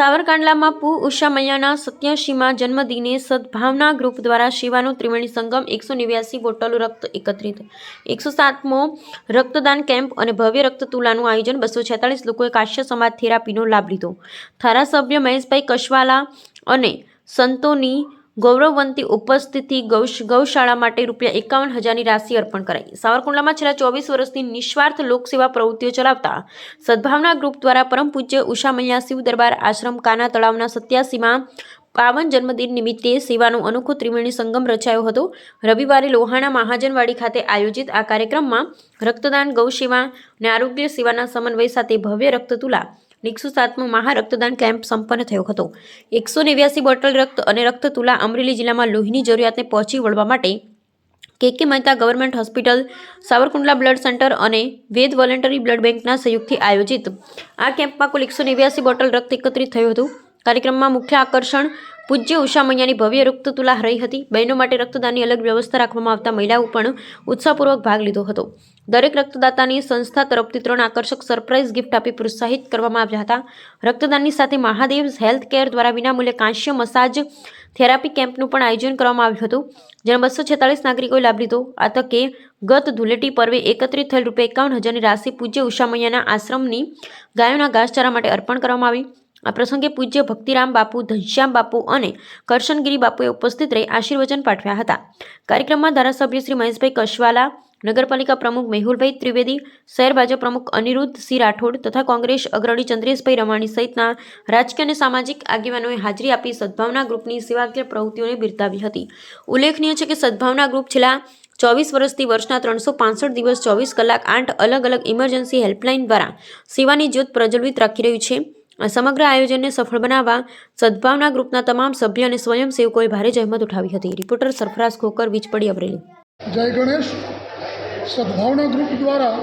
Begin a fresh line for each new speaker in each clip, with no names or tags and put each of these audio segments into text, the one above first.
સાવરકાંડલામાં પુ ઉષા મૈયાના સત્યાસીમાં જન્મદિને સદભાવના ગ્રુપ દ્વારા શિવાનું ત્રિવેણી સંગમ એકસો નેવ્યાસી બોટલ રક્ત એકત્રિત. એકસો સાતમો રક્તદાન કેમ્પ અને ભવ્ય રક્ત તુલાનું આયોજન બસો છેતાળીસ લોકોએ કાશ્ય સમાજ થેરાપીનો લાભ લીધો. ધારાસભ્ય મહેશભાઈ કશવાલા અને સંતોની ગૌરવવંતી ઉપસ્થિતિ ગૌશ, ગૌશાળા માટે રૂપિયા એકાવન હજારની રાશિ અર્પણ કરાઈ. સાવરકુંડલામાં છેલ્લા ચોવીસ વર્ષથી નિસ્વાર્થ લોકસેવા પ્રવૃત્તિઓ ચલાવતા સદભાવના ગ્રુપ દ્વારા પરમ પૂજ્ય ઉષા મૈયા શિવ દરબાર આશ્રમ કાના તળાવના સત્યાસીમાં પાવન જન્મદિન નિમિત્તે સેવાનો અનોખો ત્રિવેણી સંગમ રચાયો હતો. રવિવારે લોહાણા મહાજનવાડી ખાતે આયોજિત આ કાર્યક્રમમાં રક્તદાન, ગૌસેવા અને આરોગ્ય સેવાના સમન્વય સાથે ભવ્ય રક્તતુલા એકસો સાતમો મહા રક્તદાન કેમ્પ સંપન્ન થયો હતો. એકસો નેવ્યાસી બોટલ રક્ત અને રક્ત તુલા અમરેલી જિલ્લામાં લોહીની જરૂરિયાતને પહોંચી વળવા માટે K K Mehta government hospital, Savarkundla blood centre અને વેદ વોલેન્ટરી બ્લડ બેંકના સહયોગથી આયોજિત. આ કેમ્પમાં કુલ એકસો નેવ્યાસી બોટલ રક્ત એકત્રિત થયું હતું. કાર્યક્રમમાં મુખ્ય આકર્ષણ પૂજ્ય ઉષા મૈયાની ભવ્ય રક્તતુલા રહી હતી. બહેનો માટે રક્તદાનની અલગ વ્યવસ્થા રાખવામાં આવતા મહિલાઓ પણ ઉત્સાહપૂર્વક ભાગ લીધો હતો. દરેક રક્તદાતાની સંસ્થા તરફથી ત્રણ આકર્ષક સરપ્રાઇઝ ગિફ્ટ આપી પ્રોત્સાહિત કરવામાં આવ્યા હતા. રક્તદાનની સાથે મહાદેવ હેલ્થ કેર દ્વારા વિનામૂલ્યે કાંસ્ય મસાજ થેરાપી કેમ્પનું પણ આયોજન કરવામાં આવ્યું હતું. જેમાં બસો છેતાળીસ નાગરિકોએ લાભ લીધો. આ તકે ગત ધુલેટી પર્વે એકત્રિત થયેલ રૂપિયા એકાવન હજારની રાશિ પૂજ્ય ઉષામૈયાના આશ્રમની ગાયોના ઘાસચારા માટે અર્પણ કરવામાં આવી. આ પ્રસંગે પૂજ્ય ભક્તિરામ બાપુ, ઘનશ્યામ બાપુ અને કરશનગીરી બાપુએ ઉપસ્થિત રહી આશીર્વચન પાઠવ્યા હતા. કાર્યક્રમમાં ધારાસભ્ય શ્રી મહેશભાઈ કશવાલા, નગરપાલિકા પ્રમુખ મેહુલભાઈ ત્રિવેદી, શહેર ભાજપ પ્રમુખ અનિરુદ્ધ સિંહ રાઠોડ તથા કોંગ્રેસ અગ્રણી ચંદ્રેશભાઈ રમાણી સહિતના રાજકીય અને સામાજિક આગેવાનોએ હાજરી આપી સદભાવના ગ્રુપની સેવાકીય પ્રવૃત્તિઓને બિરદાવી હતી. ઉલ્લેખનીય છે કે સદભાવના ગ્રુપ છેલ્લા ચોવીસ વર્ષથી વર્ષના ત્રણસો પાંસઠ દિવસ ચોવીસ કલાક આઠ અલગ અલગ ઇમરજન્સી હેલ્પલાઇન દ્વારા સેવાની જ્યોત પ્રજ્વલિત રાખી રહ્યું છે. આ સમગ્ર આયોજનને સફળ બનાવવા સદભાવના ગ્રુપના તમામ સભ્ય અને સ્વયંસેવકોએ ભારે જહેમત ઉઠાવી હતી. રિપોર્ટર સરફરાઝ ખોકર વીજપડી અમરેલી.
જય ગણેશ. સદભાવના ગ્રુપ દ્વારા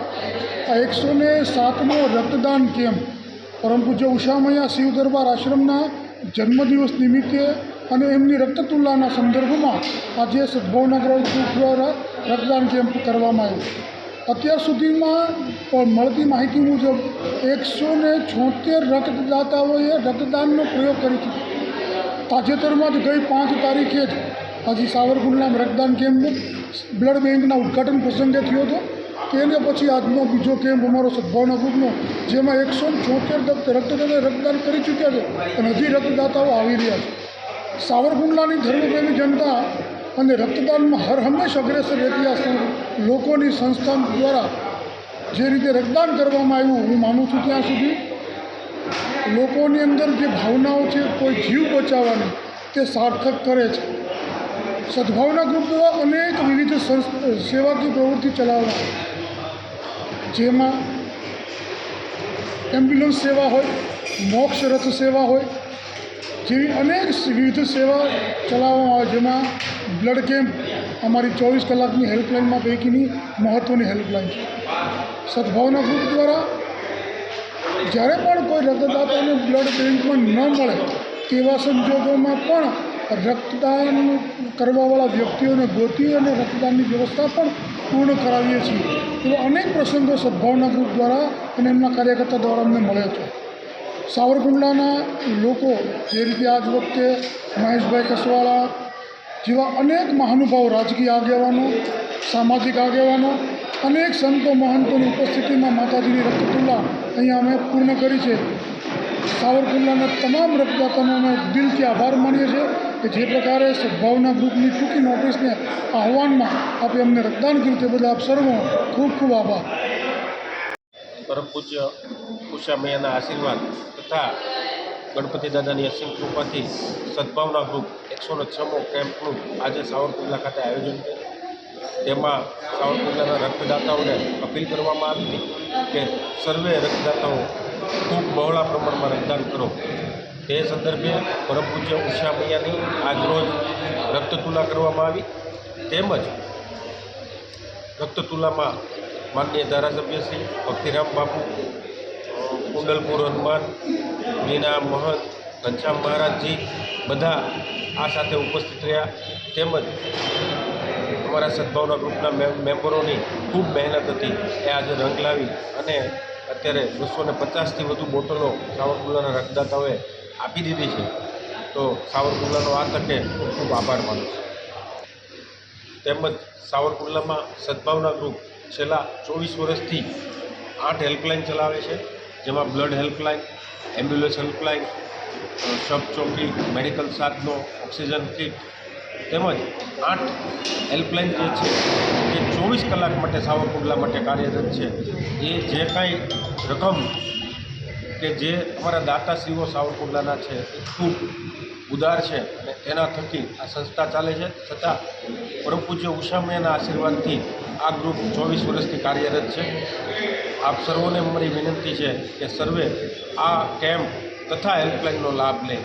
એકસો ને સાતમો રક્તદાન કેમ્પ પરમ પૂજ્ય ઉષામૈયા શિવ દરબાર આશ્રમના જન્મદિવસ નિમિત્તે અને એમની રક્તતુલ્લાના સંદર્ભમાં આજે સદભાવના ગ્રુપ દ્વારા રક્તદાન કેમ્પ કરવામાં આવ્યો. અત્યાર સુધીમાં મળતી માહિતી મુજબ એકસો ને છોતેર રક્તદાતાઓએ રક્તદાનનો પ્રયોગ કરી ચૂક્યા તાજેતરમાં જ ગઈ પાંચ તારીખે જ હજી સાવરકુંડલામાં રક્તદાન કેમ્પ બ્લડ બેંકના ઉદ્ઘાટન પ્રસંગે થયો હતો. તેને પછી આજનો બીજો કેમ્પ અમારો સદભાવના ગ્રુપનો, જેમાં એકસો છોતેર રક્તદાતા રક્તદાન કરી ચૂક્યા છે અને હજી રક્તદાતાઓ આવી રહ્યા છે. સાવરકુંડલાની ધર્મપ્રેમી જનતા અને રક્તદાનમાં હર હંમેશ અગ્રેસર રહેતી આ લોકોની સંસ્થા દ્વારા જે રીતે રક્તદાન કરવામાં આવ્યું, હું માનું છું ત્યાં સુધી લોકોની અંદર જે ભાવનાઓ છે, કોઈ જીવ બચાવવાની, તે સાર્થક કરે છે. સદભાવના ગ્રુપ દ્વારા અનેક વિવિધ સંસ્થ સેવાકીય પ્રવૃત્તિ ચલાવવા. જેમાં એમ્બ્યુલન્સ સેવા હોય મોક્ષ રથ સેવા હોય, જેવી અનેક વિવિધ સેવા ચલાવવામાં આવે, જેમાં બ્લડ કેમ્પ અમારી ચોવીસ કલાકની હેલ્પલાઇનમાં પૈકીની મહત્ત્વની હેલ્પલાઇન છે. સદભાવના ગ્રુપ દ્વારા જ્યારે પણ કોઈ રક્તદાતાને બ્લડ બેંકમાં ન મળે તેવા સંજોગોમાં પણ રક્તદાન કરવાવાળા વ્યક્તિઓને ગોતી અને રક્તદાનની વ્યવસ્થા પણ પૂર્ણ કરાવીએ છીએ એવા અનેક પ્રસંગો સદભાવના ગ્રુપ દ્વારા અને એમના કાર્યકર્તા દ્વારા અમને મળે છે. સાવરકુંડલાના લોકો જે રીતે આજ વખતે મહેશભાઈ કસવાળા જેવા અનેક મહાનુભાવો રાજકીય આગેવાનો, સામાજિક આગેવાનો, અનેક સંતો મહંતોની ઉપસ્થિતિમાં માતાજીની રક્તતુલા અહીંયા અમે પૂર્ણ કરી છે. સાવરકુંડલાના તમામ રક્તદાતાનો અમે દિલથી આભાર માનીએ છીએ કે જે પ્રકારે સદભાવના ગ્રુપની ટૂંકી નોટિસને આહવાનમાં આપે અમને રક્તદાન કર્યું તે બદલ આપ સર્વો ખૂબ ખૂબ આભાર.
પરમ પૂજ્ય ઉષા મૈયાના આશીર્વાદ તથા ગણપતિ દાદાની અસીમ કૃપાથી સદભાવના ગ્રુપ એકસો ને છમો કેમ્પનું આજે સાવરકુંડલા ખાતે આયોજન થયું. તેમાં સાવરકુંડલાના રક્તદાતાઓને અપીલ કરવામાં આવી હતી કે સર્વે રક્તદાતાઓ ખૂબ બહોળા પ્રમાણમાં રક્તદાન કરો. તે સંદર્ભે પરમ પૂજ્ય ઉષા મૈયાની આજરોજ રક્તતુલા કરવામાં આવી. તેમજ રક્તતુલામાં માનનીય ધારાસભ્ય શ્રી ભક્તિરામ બાપુ કુંડલપુર હનુમાન, મીના મહંત ઘનશ્યામ મહારાજજી બધા આ સાથે ઉપસ્થિત રહ્યા. તેમજ અમારા સદભાવના ગ્રુપના મેમ- મેમ્બરોની ખૂબ મહેનત હતી. એ આજે રંગ લાવી અને અત્યારે બસો ને પચાસથી વધુ બોટલો સાવરકુંડલાના રક્તદાતાઓએ આપી દીધી છે. તો સાવરકુંડલાનો આ તકે ખૂબ ખૂબ આભાર માનું છું. તેમજ સાવરકુંડલામાં સદભાવના ગ્રુપ છેલ્લા ચોવીસ વર્ષથી આઠ હેલ્પલાઇન ચલાવે છે. જેમાં બ્લડ હેલ્પલાઇન, એમ્બ્યુલન્સ હેલ્પલાઇન સબ ચોકી મેડિકલ સાથનો ઓક્સિજન કિટ તેમજ આઠ હેલ્પલાઇન જે છે, એ ચોવીસ કલાક માટે સાવરકુંડલા માટે કાર્યરત છે. એ જે કાંઈ રકમ કે જે અમારા દાતાશ્રીઓ સાવરકુંડલાના છે, એ ખૂબ ઉદાર છે અને એના થકી આ સંસ્થા ચાલે છે. છતાં પરમ પૂજ્ય ઉષામયાના આશીર્વાદથી આ ગ્રુપ ચોવીસ વર્ષથી કાર્યરત છે. આપ સર્વોને મારી વિનંતી છે કે સર્વે આ કેમ્પ તથા હેલ્પલાઇનનો લાભ લે.